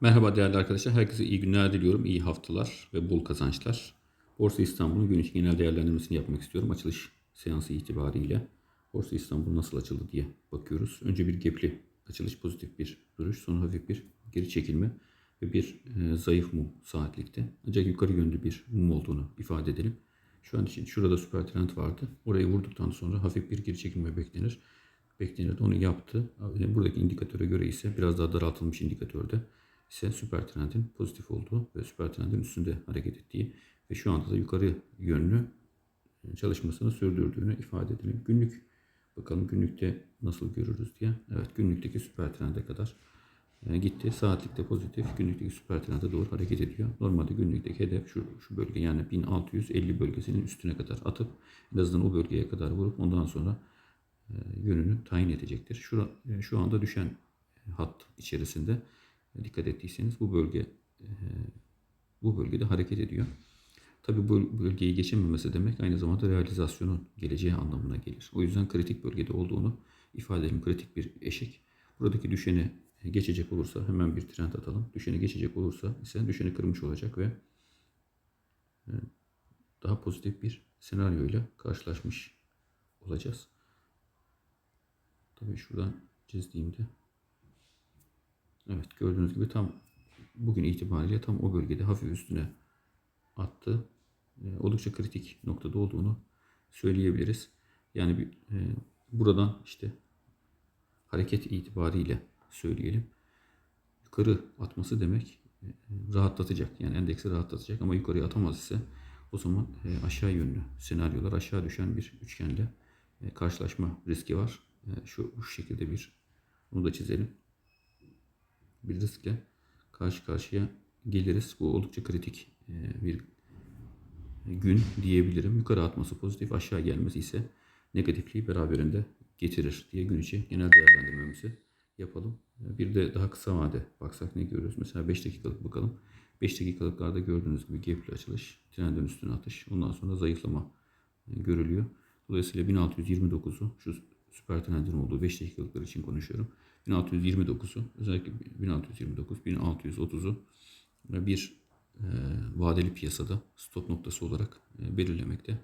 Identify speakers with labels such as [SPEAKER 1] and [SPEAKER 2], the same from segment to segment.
[SPEAKER 1] Merhaba değerli arkadaşlar. Herkese iyi günler diliyorum. iyi haftalar ve bol kazançlar. Borsa İstanbul'un gün içi genel değerlendirmesini yapmak istiyorum. Açılış seansı itibariyle. Borsa İstanbul nasıl açıldı diye bakıyoruz. Önce bir gepli açılış, pozitif bir duruş. Sonra hafif bir geri çekilme ve bir e, zayıf mum saatlikte. Ancak yukarı yönlü bir mum olduğunu ifade edelim. Şu an için şurada süper trend vardı. Orayı vurduktan sonra hafif bir geri çekilme beklenir. Beklenirdi. Onu yaptı. Buradaki indikatöre göre ise biraz daha daraltılmış indikatörde ise süper trendin pozitif olduğu ve süper trendin üstünde hareket ettiği ve şu anda da yukarı yönlü e, çalışmasını sürdürdüğünü ifade edelim. Günlük bakalım günlükte nasıl görürüz diye. Evet günlükteki süper trende kadar e, gitti. Saatlikte pozitif, günlükteki süper trende doğru hareket ediyor. Normalde günlükteki hedef şu, şu bölge yani 1650 bölgesinin üstüne kadar atıp en azından o bölgeye kadar vurup ondan sonra e, yönünü tayin edecektir. Şu, şu anda düşen hat içerisinde dikkat ettiyseniz bu bölge bu bölgede hareket ediyor. Tabi bu bölgeyi geçememesi demek aynı zamanda realizasyonun geleceği anlamına gelir. O yüzden kritik bölgede olduğunu ifade edelim. Kritik bir eşik. Buradaki düşeni geçecek olursa hemen bir trend atalım. Düşeni geçecek olursa ise düşeni kırmış olacak ve daha pozitif bir senaryo ile karşılaşmış olacağız. Tabii şuradan çizdiğimde Evet gördüğünüz gibi tam bugün itibariyle tam o bölgede hafif üstüne attı. E, oldukça kritik noktada olduğunu söyleyebiliriz. Yani bir, e, buradan işte hareket itibariyle söyleyelim. Yukarı atması demek e, rahatlatacak. Yani endeksi rahatlatacak ama yukarıya atamaz ise o zaman e, aşağı yönlü senaryolar aşağı düşen bir üçgenle e, karşılaşma riski var. E, şu, şu şekilde bir bunu da çizelim bir riskle karşı karşıya geliriz. Bu oldukça kritik e, bir gün diyebilirim. Yukarı atması pozitif, aşağı gelmesi ise negatifliği beraberinde getirir diye gün içi genel değerlendirmemizi yapalım. Bir de daha kısa vade baksak ne görüyoruz? Mesela 5 dakikalık bakalım. 5 dakikalıklarda gördüğünüz gibi gapli açılış, trendin üstüne atış, ondan sonra zayıflama e, görülüyor. Dolayısıyla 1629'u şu süper trendin olduğu 5 dakikalıklar için konuşuyorum. 1629'u özellikle 1629, 1630'u bir e, vadeli piyasada stop noktası olarak e, belirlemekte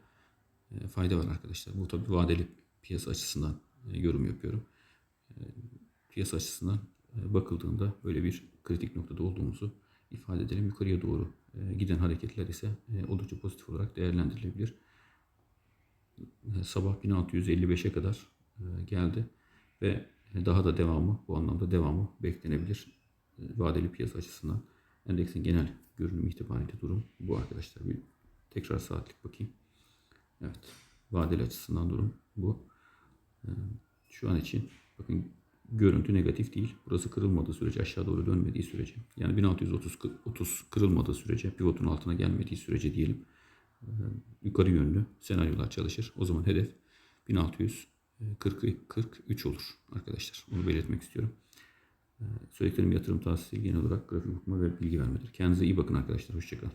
[SPEAKER 1] e, fayda var arkadaşlar. Bu tabi vadeli piyasa açısından e, yorum yapıyorum. E, piyasa açısından e, bakıldığında böyle bir kritik noktada olduğumuzu ifade edelim. Yukarıya doğru e, giden hareketler ise e, oldukça pozitif olarak değerlendirilebilir. E, sabah 1655'e kadar geldi ve daha da devamı bu anlamda devamı beklenebilir. E, vadeli piyasa açısından endeksin genel görünüm itibariyle durum bu arkadaşlar. Bir tekrar saatlik bakayım. Evet. Vadeli açısından durum bu. E, şu an için bakın görüntü negatif değil. Burası kırılmadığı sürece aşağı doğru dönmediği sürece yani 1630 30 kırılmadığı sürece pivotun altına gelmediği sürece diyelim e, yukarı yönlü senaryolar çalışır. O zaman hedef 1600 40 43 olur arkadaşlar. Onu belirtmek istiyorum. Söylediklerim yatırım tavsiyesi genel olarak grafik okuma ve bilgi vermedir. Kendinize iyi bakın arkadaşlar. Hoşçakalın.